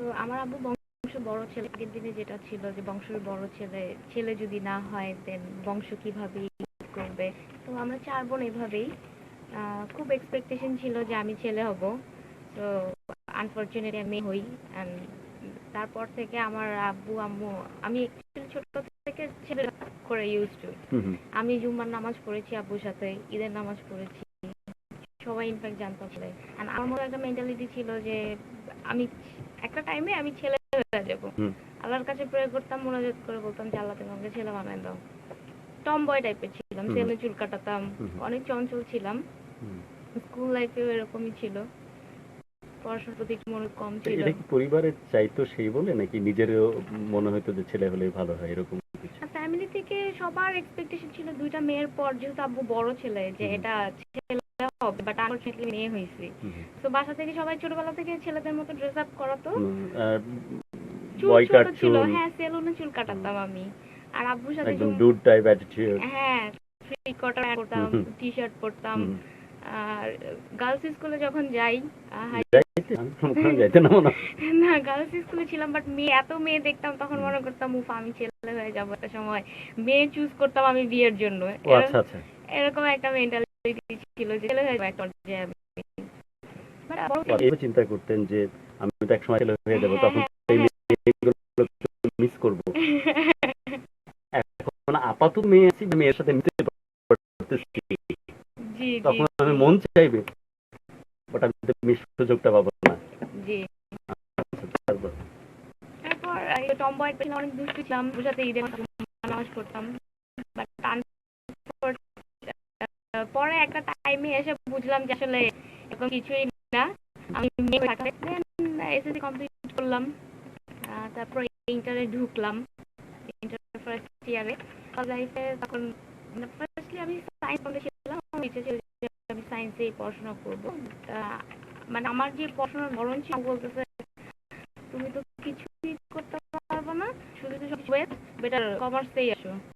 তো আমার আব্বু বংশ বড় ছেলে। আগের দিনে যেটা ছিল যে বংশের বড় ছেলে ছেলে যদি না হয় দেন বংশ কীভাবে করবে? তো আমরা চার বোন এভাবেই। আহ, খুব এক্সপেকটেশন ছিল যে আমি ছেলে হব। তো আনফর্চুনেটলি আমি হই। তারপর থেকে আমার আব্বু আম্মু আমি ছোট থেকে ছেলে করে ইউজ টু। আমি জুম্মার নামাজ পড়েছি আব্বুর সাথে ঈদের নামাজ পড়েছি। সবাই ইনফ্যাক্ট জানতো ছেলে। আর আমার একটা মেন্টালিটি ছিল যে আমি একটা টাইমে আমি ছেলে হয়ে যাব। আল্লাহর কাছে প্রে করতাম মোনাজাত করে বলতাম যে আল্লাহ তুমি আমাকে ছেলে বানায় দাও। টম বয় টাইপের ছিলাম ছেলে চুল কাটাতাম অনেক চঞ্চল ছিলাম। স্কুল লাইফেও এরকমই ছিল। পড়াশোনার প্রতি একটু কম ছিল। এটা কি পরিবারের চাইতো সেই বলে নাকি নিজেরও মনে হতো যে ছেলে হলে ভালো হয় এরকম ফ্যামিলি থেকে সবার এক্সপেকটেশন ছিল দুইটা মেয়ের পর যেহেতু আব্বু বড় ছেলে যে এটা ছেলে হবে বাট আনফরচুনেটলি মেয়ে হয়েছে। তো বাসা থেকে সবাই ছোটবেলা থেকে ছেলেদের মতো ড্রেস আপ করাতো চুল বয় ছোট কাট ছিল চুল। হ্যাঁ সেলুনে চুল কাটাতাম আমি। আর আব্বুর সাথে একদম ডুড টাইপ অ্যাটিটিউড হ্যাঁ থ্রি কোয়ার্টার পরতাম টি শার্ট পরতাম আর গার্লস স্কুলে যখন যাই না গার্লস স্কুলে ছিলাম বাট মেয়ে এত মেয়ে দেখতাম তখন মনে করতাম উফ আমি ছেলে হয়ে যাব একটা সময়। মেয়ে চুজ করতাম আমি বিয়ের জন্য। এরকম- আচ্ছা আচ্ছা। এরকম একটা মেন্টালিটি ছিল যে আমি চিন্তা করতেন যে আমি তো এক সময় হয়ে যাব হ্যাঁ, তখন হ্যাঁ, মিস করব। এখন আপাতত মেয়ে আছি মেয়ের সাথে নিতে পারতেছি। তখন আমি মন চাইবে বাট আমি তো মিস সুযোগটা পাবো না। জি। তারপর টম অনেক দুষ্টু ছিলাম বুঝাতে ঈদের নামাজ পড়তাম বাট পরে একটা টাইমে এসে বুঝলাম যে আসলে এরকম কিছুই না। আমি এসএসসি কমপ্লিট করলাম। তারপর ইন্টারে ঢুকলাম। ইন্টার ফার্স্ট ইয়ারে লাইফে তখন ফার্স্টলি আমি সায়েন্স ছিলাম আমার ইচ্ছে ছিল আমি সায়েন্সেই পড়াশোনা করব। মানে আমার যে পড়াশোনার ধরন ছিল বলতেছে, তুমি তো কিছুই করতে পারব না, শুধু তো সব বেটার কমার্সেই